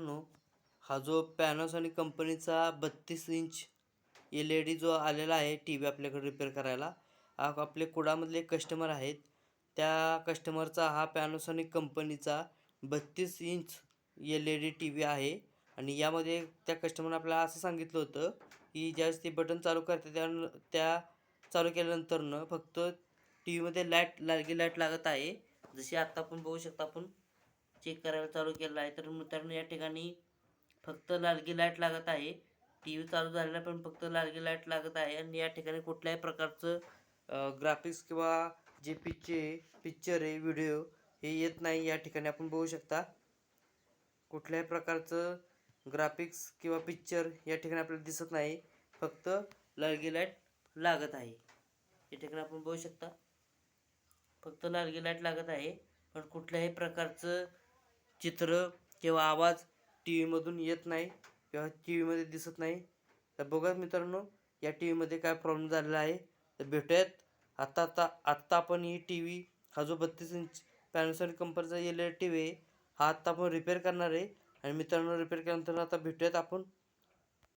मित्रांनो हा जो पॅनासॉनिक कंपनीचा बत्तीस इंच एल ई डी जो आलेला आहे टी व्ही आपल्याकडे रिपेअर करायला हा आपले कुडामधले कस्टमर आहेत. त्या कस्टमरचा हा पॅनासॉनिक कंपनीचा बत्तीस inch L E D T V आहे. आणि यामध्ये त्या कस्टमरनं आपल्याला असं सांगितलं होतं की ज्यावेळेस ते बटन चालू करते त्या त्या चालू केल्यानंतरनं फक्त टी व्हीमध्ये लाइट लालगी लाइट लागत आहे. जशी आत्ता आपण बघू शकता आपण चेक करायला चालू केलं आहे. तर मित्रांनो या ठिकाणी फक्त लालगी लाइट लागत आहे. टी व्ही चालू झालेला पण फक्त लालगी लाइट लागत आहे. आणि या ठिकाणी कुठल्याही प्रकारचं ग्राफिक्स किंवा जे पिक्चे पिक्चर आहे व्हिडिओ हे येत नाही. या ठिकाणी आपण बघू शकता कुठल्याही प्रकारचं ग्राफिक्स किंवा पिक्चर या ठिकाणी आपल्याला दिसत नाही. फक्त लालगी लाइट लागत आहे. या ठिकाणी आपण बघू शकता फक्त लालगी लाइट लागत आहे. पण कुठल्याही प्रकारचं चित्र किंवा आवाज टी व्हीमधून येत नाही किंवा टी व्हीमध्ये दिसत नाही. तर बघा मित्रांनो या टी व्हीमध्ये काय प्रॉब्लेम झालेला आहे? तर भेटूयात. आत्ता आता आत्ता आपण ही टी व्ही हा जो बत्तीस इंच पॅनसॉनिक कंपनीचा एल टी व्ही आहे हा आत्ता आपण रिपेअर करणार आहे. आणि मित्रांनो रिपेअर केल्यानंतर आता भेटूयात आपण.